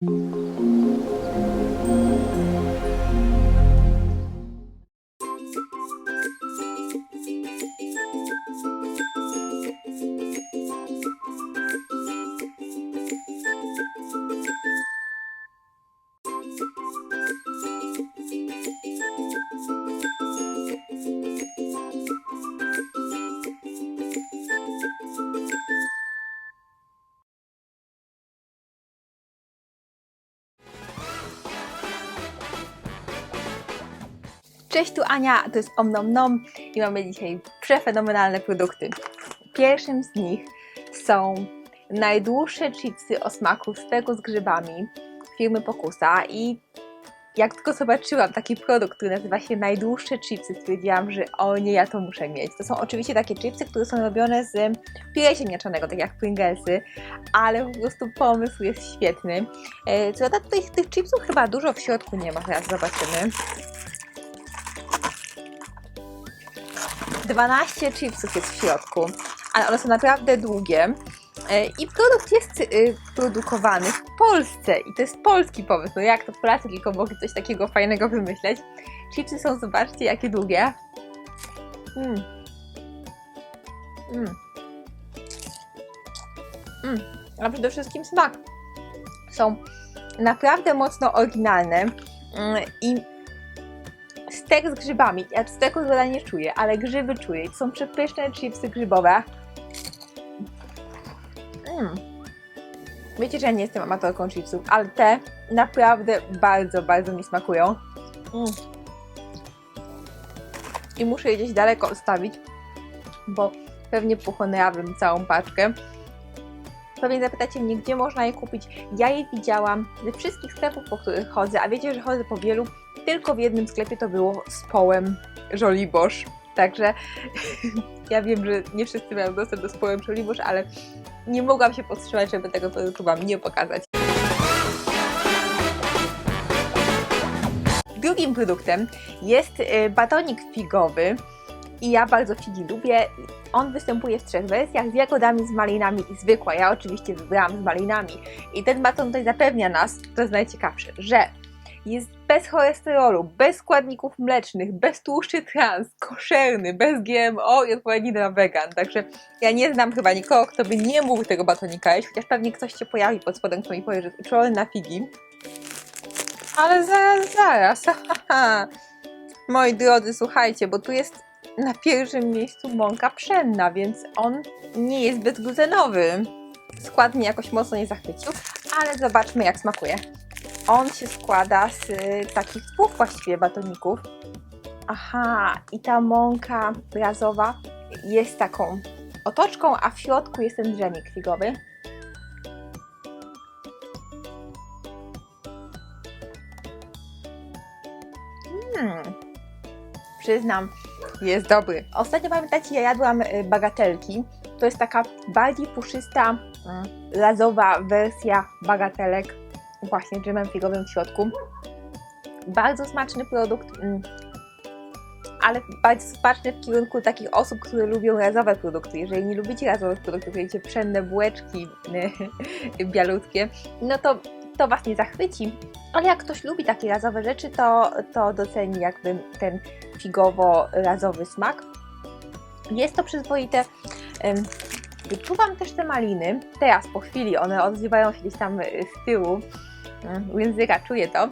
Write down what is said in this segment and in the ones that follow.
Thank mm -hmm. you. Cześć, tu Ania, to jest Om Nom Nom i mamy dzisiaj przefenomenalne produkty. Pierwszym z nich są najdłuższe chipsy o smaku stegu z grzybami firmy Pokusa i jak tylko zobaczyłam taki produkt, który nazywa się najdłuższe chipsy, stwierdziłam, że o nie, ja to muszę mieć. To są oczywiście takie chipsy, które są robione z pire ziemniaczanego, tak jak Pringlesy, ale po prostu pomysł jest świetny. E, Co prawda tutaj tych chipsów chyba dużo w środku nie ma, teraz zobaczymy. 12 chipsów jest w środku, ale one są naprawdę długie. E, I produkt jest y, produkowany w Polsce i to jest polski pomysł. No jak to Polacy tylko mogli coś takiego fajnego wymyśleć. Chipsy są, zobaczcie, jakie długie. Mm. Mm. Mm. A przede wszystkim smak. Są naprawdę mocno oryginalne mm, i stek z grzybami. Ja steku zgoda nie czuję, ale grzyby czuję. Są przepyszne chipsy grzybowe. Mm. Wiecie, że ja nie jestem amatorką chipsów, ale te naprawdę bardzo, bardzo mi smakują. Mm. I muszę je gdzieś daleko odstawić, bo pewnie pochłonęłabym całą paczkę. Pewnie zapytacie mnie, gdzie można je kupić. Ja je widziałam ze wszystkich sklepów, po których chodzę, a wiecie, że chodzę po wielu. Tylko w jednym sklepie to było z połem Żoliborz. Także ja wiem, że nie wszyscy mają dostęp do społem Żoliborz, ale nie mogłam się powstrzymać, żeby tego produktu Wam nie pokazać. Drugim produktem jest y, batonik figowy i ja bardzo figi lubię. On występuje w trzech wersjach, z jagodami, z malinami i zwykła. Ja oczywiście wybrałam z malinami. I ten baton tutaj zapewnia nas, to jest najciekawsze, że jest bez cholesterolu, bez składników mlecznych, bez tłuszczy trans, koszerny, bez GMO i odpowiedni dla wegan. Także ja nie znam chyba nikogo, kto by nie mógł tego batonika jeść, chociaż pewnie ktoś się pojawi pod spodem, kto mi powie, że uczulony na figi. Ale zaraz, zaraz. Moi drodzy, słuchajcie, bo tu jest na pierwszym miejscu mąka pszenna, więc on nie jest zbyt glutenowy. Skład mnie jakoś mocno nie zachwycił, ale zobaczmy jak smakuje. On się składa z y, takich dwóch właściwie batoników. Aha, i ta mąka razowa jest taką otoczką, a w środku jest ten dżemik figowy. Hmm. Przyznam, jest dobry. Ostatnio pamiętacie, ja jadłam y, bagatelki. To jest taka bardziej puszysta, lazowa wersja bagatelek właśnie dżemem figowym w środku. Bardzo smaczny produkt, mm, ale bardzo smaczny w kierunku takich osób, które lubią razowe produkty. Jeżeli nie lubicie razowych produktów, jecie pszenne bułeczki bialutkie, no to to Was nie zachwyci. Ale jak ktoś lubi takie razowe rzeczy, to, to doceni jakby ten figowo-razowy smak. Jest to przyzwoite. Wyczuwam też te maliny. Teraz po chwili one odzywają się gdzieś tam y, z tyłu języka, czuję to.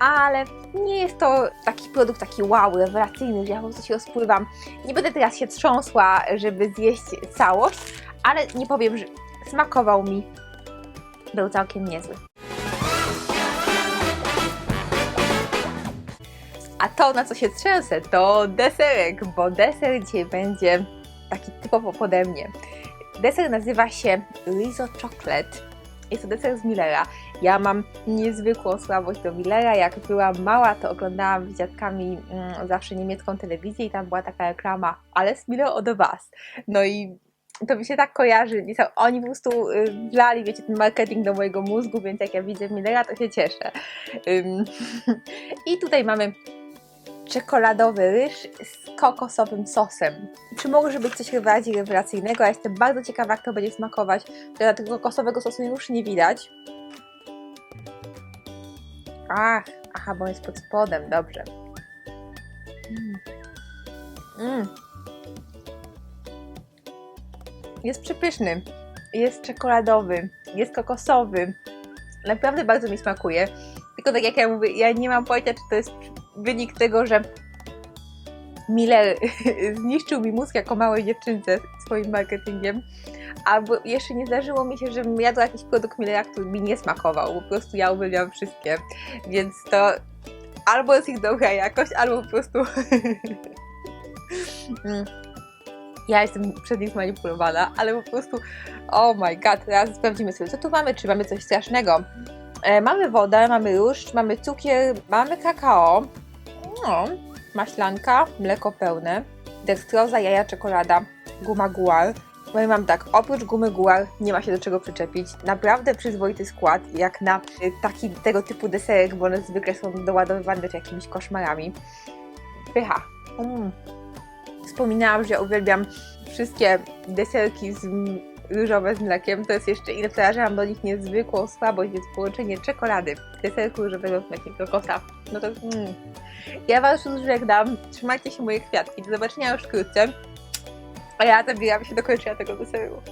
Ale nie jest to taki produkt taki wow, rewelacyjny, że ja po prostu się rozpływam. Nie będę teraz się trząsła, żeby zjeść całość, ale nie powiem, że smakował mi. Był całkiem niezły. A to, na co się trzęsę, to deserek, bo deser dzisiaj będzie taki typowo pode mnie. Deser nazywa się Rizo Chocolate. Jest to deser z Millera. Ja mam niezwykłą słabość do Millera. Jak byłam mała, to oglądałam z dziadkami mm, zawsze niemiecką telewizję i tam była taka reklama, ale z Miller od Was. No i to mi się tak kojarzy. Oni po prostu y, wlali, wiecie, ten marketing do mojego mózgu, więc jak ja widzę Millera, to się cieszę. I tutaj mamy czekoladowy ryż z kokosowym sosem. Czy może być coś bardziej rewelacyjnego? Ja jestem bardzo ciekawa, jak to będzie smakować. Tego kokosowego sosu już nie widać. Ach, aha, bo jest pod spodem, dobrze. Mm. Mm. Jest przepyszny. Jest czekoladowy, jest kokosowy. Naprawdę bardzo mi smakuje. Tylko tak jak ja mówię, ja nie mam pojęcia, czy to jest wynik tego, że Miller zniszczył mi mózg jako małej dziewczynce swoim marketingiem, albo jeszcze nie zdarzyło mi się, żebym jadła jakiś produkt Millera, który mi nie smakował. Po prostu ja uwielbiam wszystkie, więc to albo jest ich dobra jakość, albo po prostu Mm. ja jestem przez nich zmanipulowana, ale po prostu oh my god, teraz sprawdzimy sobie, co tu mamy, czy mamy coś strasznego. E, mamy wodę, mamy róż, mamy cukier, mamy kakao, no, maślanka, mleko pełne, dekstroza, jaja, czekolada, guma guar. Powiem Wam tak, oprócz gumy guar nie ma się do czego przyczepić. Naprawdę przyzwoity skład, jak na taki tego typu deserek, bo one zwykle są doładowywane jakimiś koszmarami. Pycha. Mm. Wspominałam, że uwielbiam wszystkie deserki z ryżowe z mlekiem. To jest jeszcze że mam do nich niezwykłą słabość, więc połączenie czekolady, deserku ryżowego z mlekiem kokosa. No to mm. Ja Was już żegnam. Trzymajcie się moje kwiatki. Do zobaczenia już wkrótce. A ja zabieram się do kończenia tego deseru.